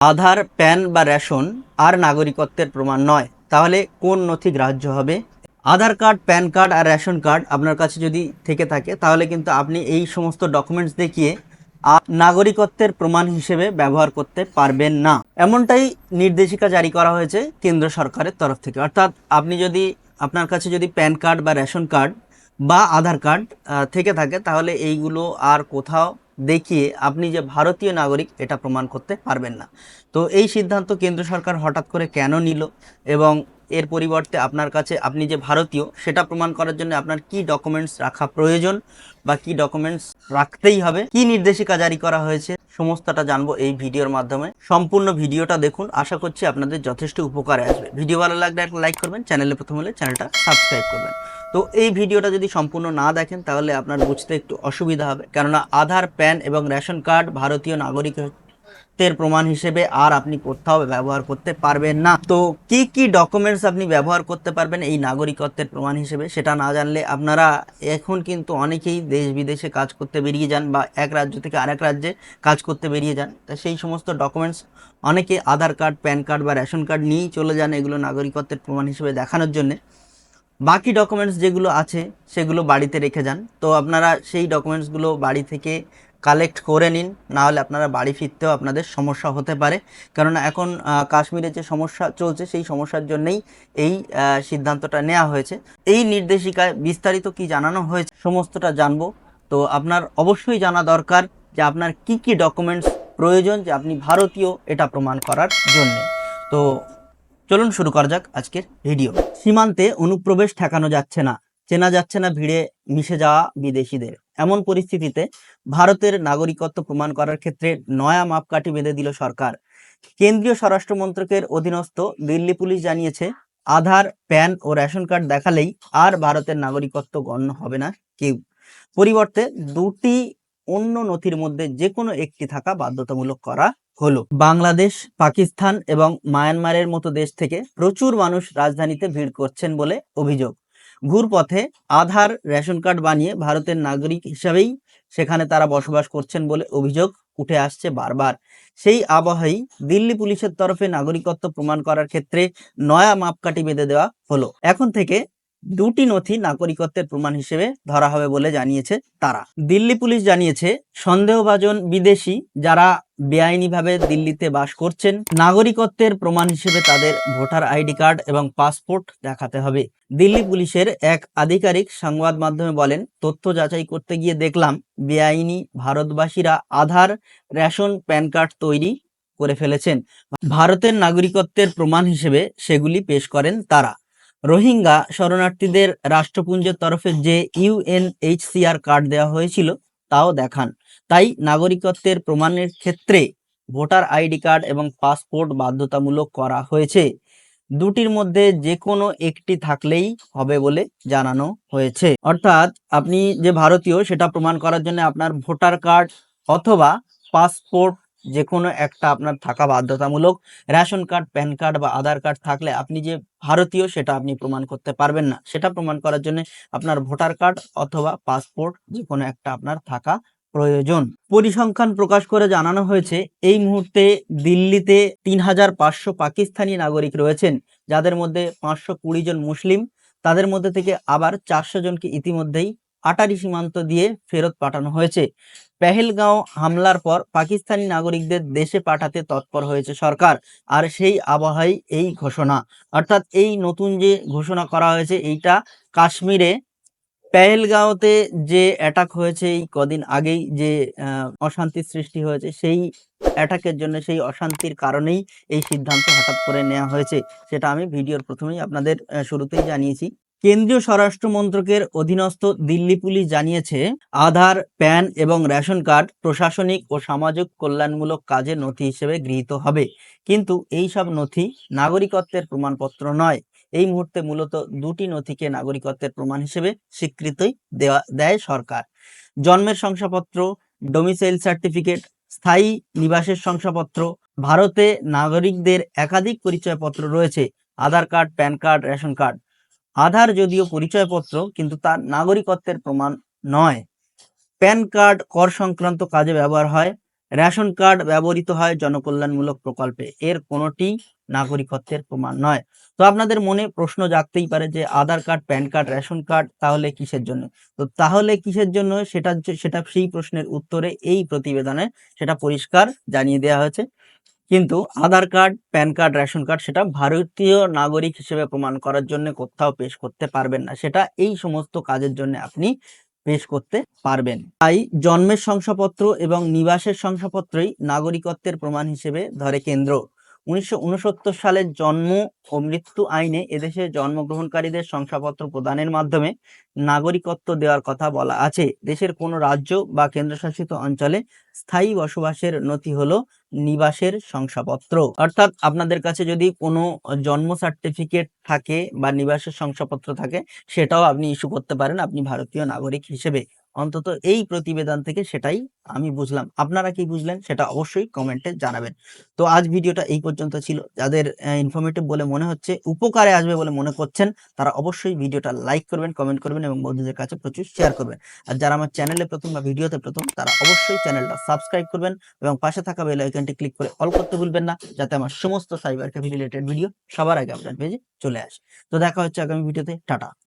আধার, pan বা ration আর নাগরিকত্বের প্রমাণ নয়। তাহলে কোন নথি গ্রাহ্য হবে? আধার কার্ড, প্যান কার্ড আর রেশন কার্ড আপনার কাছে যদি থেকে থাকে, তাহলে কিন্তু আপনি এই সমস্ত ডকুমেন্টস দেখিয়ে নাগরিকত্বের প্রমাণ হিসেবে ব্যবহার করতে পারবেন না। এমনটাই নির্দেশিকা জারি করা হয়েছে কেন্দ্র সরকারের তরফ থেকে। অর্থাৎ আপনি যদি আপনার কাছে যদি প্যান কার্ড বা রেশন কার্ড বা আধার কার্ড থেকে থাকে, তাহলে এইগুলো আর কোথাও দেখিয়ে আপনি যে ভারতীয় নাগরিক, এটা প্রমাণ করতে পারবেন না। তো এই সিদ্ধান্ত কেন্দ্র সরকার হঠাৎ করে কেন নিল এবং এর পরিবর্তে আপনার কাছে, আপনি যে ভারতীয়, সেটা প্রমাণ করার জন্য আপনার কি ডকুমেন্টস রাখা প্রয়োজন বা কি ডকুমেন্টস রাখতেই হবে। কি নির্দেশিকা জারি করা হয়েছে সমস্তটা জানব এই ভিডিওর মাধ্যমে। সম্পূর্ণ ভিডিওটা দেখুন। আশা করছি আপনাদের যথেষ্ট উপকারে আসবে। ভিডিও ভালো লাগলে একটা লাইক করবেন, চ্যানেলে প্রথম হলে চ্যানেলটা সাবস্ক্রাইব করবেন। তো এই ভিডিওটা যদি সম্পূর্ণ না দেখেন, তাহলে আপনার বুঝতে একটু অসুবিধা হবে। কেননা আধার, প্যান এবং রেশন কার্ড ভারতীয় নাগরিকত্বের প্রমাণ হিসেবে আর আপনি কোথাও ব্যবহার করতে পারবেন না। তো কি কি ডকুমেন্টস আপনি ব্যবহার করতে পারবেন এই নাগরিকত্বের প্রমাণ হিসেবে সেটা না জানলে আপনারা এখন কিন্তু অনেকেই দেশ বিদেশে কাজ করতে বেরিয়ে যান বা এক রাজ্য থেকে আরেক রাজ্যে কাজ করতে বেরিয়ে যান। তা সেই সমস্ত ডকুমেন্টস অনেকে আধার কার্ড প্যান কার্ড বা রেশন কার্ড নিয়েই চলে যান এগুলো নাগরিকত্বের প্রমাণ হিসেবে দেখানোর জন্যে। বাকি ডকুমেন্টস যেগুলো আছে সেগুলো বাড়িতে রেখে যান। তো আপনারা সেই ডকুমেন্টসগুলো বাড়ি থেকে কালেক্ট করে নিন না হলে আপনারা বাড়ি ফিরতেও আপনাদের সমস্যা হতে পারে। কেননা এখন কাশ্মীরে যে সমস্যা চলছে, সেই সমস্যার জন্যই এই সিদ্ধান্তটা নেওয়া হয়েছে। এই নির্দেশিকায় বিস্তারিত কি জানানো হয়েছে সমস্তটা জানব। তো আপনার অবশ্যই জানা দরকার যে আপনার কি কি ডকুমেন্টস প্রয়োজন, যে আপনি ভারতীয়, এটা প্রমাণ করার জন্য। তো চলুন শুরু করা যাক আজকের ভিডিও। সীমান্তে অনুপ্রবেশ ঠেকানো যাচ্ছে না। চেনা যাচ্ছে না ভিড়ে মিশে যাওয়া বিদেশিদের। এমন পরিস্থিতিতে ভারতের নাগরিকত্ব প্রমাণ করার ক্ষেত্রে নয়া মাপকাঠি বেঁধে দিল সরকার। কেন্দ্রীয় স্বরাষ্ট্র মন্ত্রকের অধীনস্থ দিল্লি পুলিশ জানিয়েছে, আধার, প্যান ও রেশন কার্ড দেখালেই আর ভারতের নাগরিকত্ব গণ্য হবে না কেউ। পরিবর্তে দুটি অন্য নথির মধ্যে যে কোনো একটি থাকা বাধ্যতামূলক করা হলো। বাংলাদেশ, পাকিস্তান এবং মায়ানমারের মতো দেশ থেকে প্রচুর মানুষ রাজধানীতে ভিড় করছেন বলে অভিযোগ। ঘুরপথে আধার, রেশন কার্ড বানিয়ে ভারতের নাগরিক হিসাবেই সেখানে তারা বসবাস করছেন বলে অভিযোগ উঠে আসছে বারবার। সেই আবহেই দিল্লি পুলিশের তরফে নাগরিকত্ব প্রমাণ করার ক্ষেত্রে নয়া মাপকাঠি বেঁধে দেওয়া হলো। এখন থেকে দুটি নথি নাগরিকত্বের প্রমাণ হিসেবে ধরা হবে বলে জানিয়েছে তারা। দিল্লি পুলিশ জানিয়েছে, সন্দেহভাজন বিদেশি যারা বেআইনিভাবে দিল্লিতে বাস করছেন, নাগরিকত্বের প্রমাণ হিসেবে তাদের ভোটার আইডি কার্ড এবং পাসপোর্ট দেখাতে হবে। দিল্লি পুলিশের এক আধিকারিক সংবাদ মাধ্যমে বলেন, তথ্য যাচাই করতে গিয়ে দেখলাম, বেআইনি ভারতবাসীরা আধার, রেশন, প্যান কার্ড তৈরি করে ফেলেছেন। ভারতের নাগরিকত্বের প্রমাণ হিসেবে সেগুলি পেশ করেন তারা। রোহিঙ্গা শরণার্থীদের রাষ্ট্রপুঞ্জের তরফে যে ইউএনএইচসিআর কার্ড দেওয়া হয়েছিল, তাও দেখান। তাই নাগরিকত্বের প্রমাণের ক্ষেত্রে ভোটার আইডি কার্ড এবং পাসপোর্ট বাধ্যতামূলক করা হয়েছে। দুটির মধ্যে যে কোনো একটি থাকলেই হবে বলে জানানো হয়েছে। অর্থাৎ আপনি যে ভারতীয়, সেটা প্রমাণ করার জন্য আপনার ভোটার কার্ড অথবা পাসপোর্ট যে কোনো একটা আপনার থাকা বাধ্যতামূলক রেশন কার্ড, প্যান কার্ড বা আধার কার্ড থাকলে আপনি যে ভারতীয় সেটা আপনি প্রমাণ করতে পারবেন না। সেটা প্রমাণ করার জন্য আপনার ভোটার কার্ড অথবা পাসপোর্ট যে কোনো একটা আপনার থাকা প্রয়োজন। পরিসংখ্যান প্রকাশ করে জানানো হয়েছে, এই মুহূর্তে দিল্লিতে তিন হাজার পাঁচশো পাকিস্তানি নাগরিক রয়েছেন, যাদের মধ্যে পাঁচশো কুড়ি জন মুসলিম। তাদের মধ্যে থেকে আবার চারশো জনকে ইতিমধ্যেই আটারি সীমান্ত দিয়ে ফেরত পাঠানো হয়েছে। পেহেলগাঁও হামলার পর পাকিস্তানি নাগরিকদের দেশে পাঠাতে তৎপর হয়েছে সরকার, আর সেই আবহাওয়াই এই ঘোষণা। অর্থাৎ এই নতুন যে ঘোষণা করা হয়েছে, এইটা কাশ্মীরে পেহেলগাঁওতে যে অ্যাটাক হয়েছে, এই কদিন আগেই যে অশান্তির সৃষ্টি হয়েছে, সেই অ্যাটাকের জন্য, সেই অশান্তির কারণেই এই সিদ্ধান্ত হঠাৎ করে নেওয়া হয়েছে। সেটা আমি ভিডিওর প্রথমেই আপনাদের শুরুতেই জানিয়েছি। কেন্দ্রীয় স্বরাষ্ট্র মন্ত্রকের অধীনস্থ দিল্লি পুলিশ জানিয়েছে, আধার, প্যান এবং রেশন কার্ড প্রশাসনিক ও সামাজিক কল্যাণমূলক কাজের নথি হিসেবে গৃহীত হবে। কিন্তু এই সব নথি নাগরিকত্বের প্রমাণপত্র নয়। এই মুহূর্তে মূলত দুটি নথিকে নাগরিকত্বের প্রমাণ হিসেবে স্বীকৃতি দেওয়া, দেয় সরকার। জন্মের শংসাপত্র ডোমিসাইল সার্টিফিকেট স্থায়ী নিবাসের শংসাপত্র, ভারতে নাগরিকদের একাধিক পরিচয়পত্র রয়েছে। Aadhaar card, PAN card, ration card. Aadhaar যদিও পরিচয়পত্র, কিন্তু তার নাগরিকত্বের প্রমাণ নয়। প্যান কার্ড কর সংক্রান্ত কাজে ব্যবহার হয়। রেশন কার্ড ব্যবহৃত হয় জনকল্যাণমূলক প্রকল্পে। এর কোনোটি নাগরিকত্বের প্রমাণ নয়। তো আপনাদের মনে প্রশ্ন জাগতেই পারে যে, Aadhaar card, PAN card, ration card তাহলে কিসের জন্য? তো তাহলে কিসের জন্য? সেটা সেটা সেই প্রশ্নের উত্তরে এই প্রতিবেদনে সেটা পরিষ্কার জানিয়ে দেওয়া হয়েছে। কিন্তু Aadhaar card, PAN card, ration card সেটা ভারতীয় নাগরিক হিসেবে প্রমাণ করার জন্য কোথাও পেশ করতে পারবেন না। সেটা এই সমস্ত কাজের জন্য আপনি পেশ করতে পারবেন। তাই জন্মের শংসাপত্র এবং নিবাসের শংসাপত্রই নাগরিকত্বের প্রমাণ হিসেবে ধরে কেন্দ্র। উনিশশো উনসত্তর সালের জন্ম ও মৃত্যু আইনে এদেশে জন্মগ্রহণকারীদের শংসাপত্র প্রদানের মাধ্যমে নাগরিকত্ব দেওয়ার কথা বলা আছে। দেশের কোনো রাজ্য বা কেন্দ্রশাসিত অঞ্চলে স্থায়ী বসবাসের নথি হলো নিবাসের শংসাপত্র। অর্থাৎ আপনাদের কাছে যদি কোনো জন্ম সার্টিফিকেট থাকে বা নিবাসের শংসাপত্র থাকে, সেটাও আপনি ইস্যু করতে পারেন। আপনি ভারতীয় নাগরিক হিসেবে। অন্তত এই প্রতিবেদন থেকে সেটাই আমি বুঝলাম। আপনারা কি বুঝলেন সেটা অবশ্যই কমেন্টে জানাবেন। তো আজ ভিডিওটা এই পর্যন্ত ছিল। যাদের ইনফরমেটিভ বলে মনে হচ্ছে, উপকারে আসবে বলে মনে করছেন, তারা অবশ্যই ভিডিওটা লাইক করবেন কমেন্ট করবেন এবং বন্ধুদের কাছে প্রচুর শেয়ার করবেন। আর যারা আমার চ্যানেলে প্রথম বা ভিডিওতে প্রথম, তারা অবশ্যই চ্যানেলটা সাবস্ক্রাইব করবেন এবং পাশে থাকা বেল আইকনটি ক্লিক করে অল করতে ভুলবেন না, যাতে আমার সমস্ত সাইবার ক্যাফে রিলেটেড ভিডিও সবার আগে আপনার পেজে চলে আসে। তো দেখা হচ্ছে আগামী ভিডিওতে টাটা।